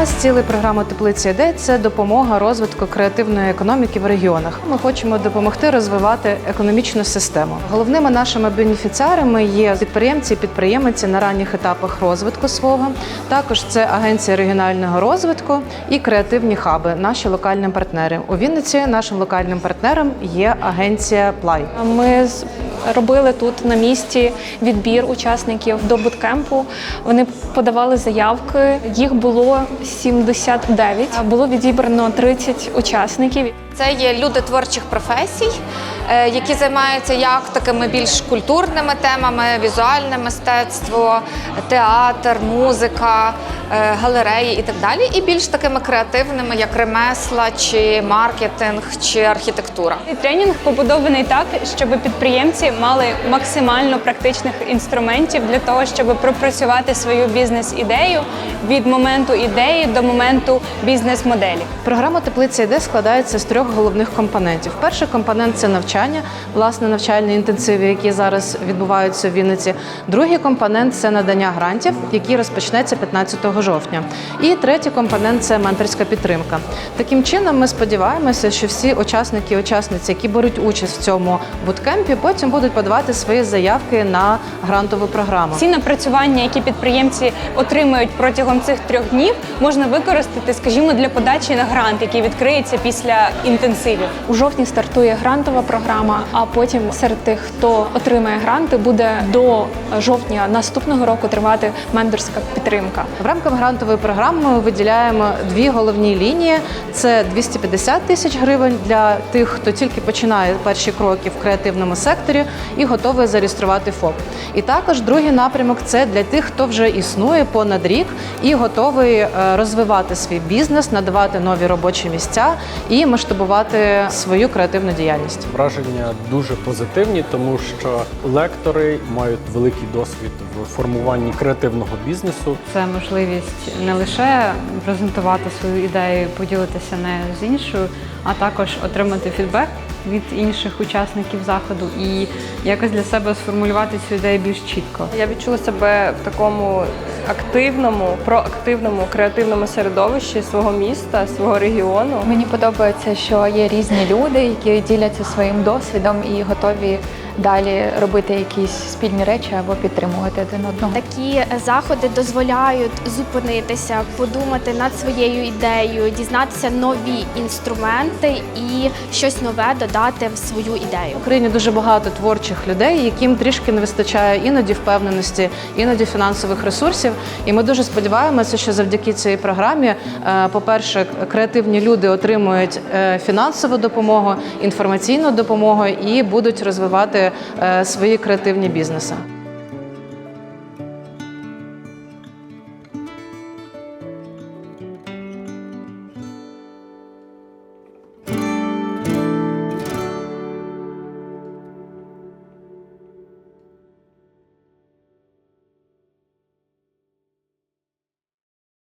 Одна з цілей програми Теплиця ідей це допомога розвитку креативної економіки в регіонах. Ми хочемо допомогти розвивати економічну систему. Головними нашими бенефіціарами є підприємці і підприємиці на ранніх етапах розвитку свого. Також це агенція регіонального розвитку і креативні хаби, наші локальні партнери. У Вінниці нашим локальним партнером є агенція Плай. Ми робили тут на місці відбір учасників до буткемпу. Вони подавали заявки. Їх було 79. Було відібрано 30 учасників. Це є люди творчих професій, е, які займаються як такими більш культурними темами, візуальне мистецтво, театр, музика, е, галереї і так далі, і більш такими креативними, як ремесла, чи маркетинг, чи архітектура. Цей тренінг побудований так, щоб підприємці мали максимально практичних інструментів для того, щоб пропрацювати свою бізнес-ідею від моменту ідеї до моменту бізнес-моделі. Програма Теплиця ідей складається з трьох головних компонентів. Перший компонент це навчання, власне, навчальні інтенсиви, які зараз відбуваються в Вінниці. Другий компонент це надання грантів, який розпочнеться 15 жовтня. І третій компонент це менторська підтримка. Таким чином, ми сподіваємося, що всі учасники і учасниці, які беруть участь в цьому буткемпі, потім будуть подавати свої заявки на грантову програму. Ці напрацювання, які підприємці отримають протягом цих трьох днів, можна використати, скажімо, для подачі на грант, який відкриється після інтенсивів. У жовтні стартує грантова програма, а потім серед тих, хто отримає гранти, буде до жовтня наступного року тривати менторська підтримка. В рамках грантової програми ми виділяємо дві головні лінії: це 250 тисяч гривень для тих, хто тільки починає перші кроки в креативному секторі і готовий зареєструвати ФОП. І також другий напрямок це для тих, хто вже існує понад рік і готовий е, розвивати свій бізнес, надавати нові робочі місця і масштабувати свою креативну діяльність. Враження дуже позитивні, тому що лектори мають великий досвід в формуванні креативного бізнесу. Це можливість не лише презентувати свою ідею, поділитися нею з іншою, а також отримати фідбек від інших учасників заходу і якось для себе сформулювати цю ідею більш чітко. Я відчула себе в такому активному, проактивному, креативному середовищі свого міста, свого регіону. Мені подобається, що є різні люди, які діляться своїм досвідом і готові далі робити якісь спільні речі або підтримувати один одного. Такі заходи дозволяють зупинитися, подумати над своєю ідеєю, дізнатися нові інструменти і щось нове додати в свою ідею. В Україні дуже багато творчих людей, яким трішки не вистачає іноді впевненості, іноді фінансових ресурсів. І ми дуже сподіваємося, що завдяки цій програмі, е, по-перше, креативні люди отримують е, фінансову допомогу, інформаційну допомогу і будуть розвивати е, свої креативні бізнеси.